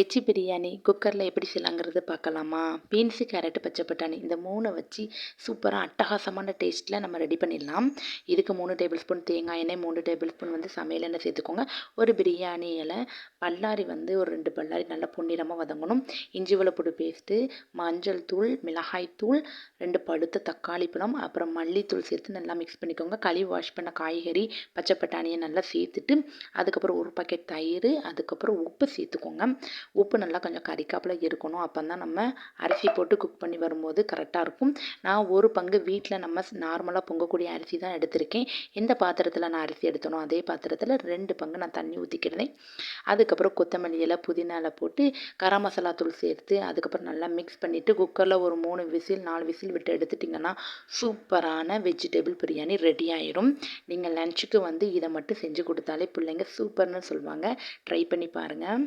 Veg biryani குக்கரில் எப்படி செய்யலாங்கிறது பார்க்கலாமா? பீன்ஸு கேரட்டு பச்சை பட்டாணி இந்த மூணை வச்சு சூப்பராக அட்டகாசமான டேஸ்ட்டில் நம்ம ரெடி பண்ணிடலாம். இதுக்கு மூணு டேபிள் ஸ்பூன் தேங்காய் எண்ணெய் மூணு டேபிள் ஸ்பூன் வந்து சமையல் எண்ணெய் சேர்த்துக்கோங்க. ஒரு பிரியாணி இலை பல்லாரி வந்து ஒரு ரெண்டு பல்லாரி நல்லா பொன்னிறமாக வதங்கணும். இஞ்சி வெள்ளப்பொடி பேஸ்ட்டு மஞ்சள் தூள் மிளகாய் தூள் ரெண்டு பழுத்த தக்காளி பழம் அப்புறம் மல்லித்தூள் சேர்த்து நல்லா மிக்ஸ் பண்ணிக்கோங்க. கழுவி வாஷ் பண்ண காய்கறி பச்சை பட்டாணியை நல்லா சேர்த்துட்டு அதுக்கப்புறம் ஒரு பாக்கெட் தயிர் அதுக்கப்புறம் உப்பு சேர்த்துக்கோங்க. உப்பு நல்லா கொஞ்சம் கறிக்காப்பில் இருக்கணும். அப்போ தான் நம்ம அரிசி போட்டு குக் பண்ணி வரும்போது கரெக்டாக இருக்கும். நான் ஒரு பங்கு வீட்டில் நம்ம நார்மலாக பொங்கக்கூடிய அரிசி தான் எடுத்திருக்கேன். எந்த பாத்திரத்தில் நான் அரிசி எடுத்தனோ அதே பாத்திரத்தில் ரெண்டு பங்கு நான் தண்ணி ஊற்றிக்கிறேன் அதுக்கப்புறம் கொத்தமல்லி இலை புதினா போட்டு கரம் மசாலா தூள் சேர்த்து அதுக்கப்புறம் நல்லா மிக்ஸ் பண்ணிவிட்டு குக்கரில் ஒரு மூணு விசில் நாலு விசில் விட்டு எடுத்துட்டிங்கன்னா சூப்பரான வெஜிடபிள் பிரியாணி ரெடி ஆயிரும். நீங்கள் லஞ்சுக்கு வந்து இதை மட்டும் செஞ்சு கொடுத்தாலே பிள்ளைங்க சூப்பர்னு சொல்லுவாங்க ட்ரை பண்ணி பாருங்கள்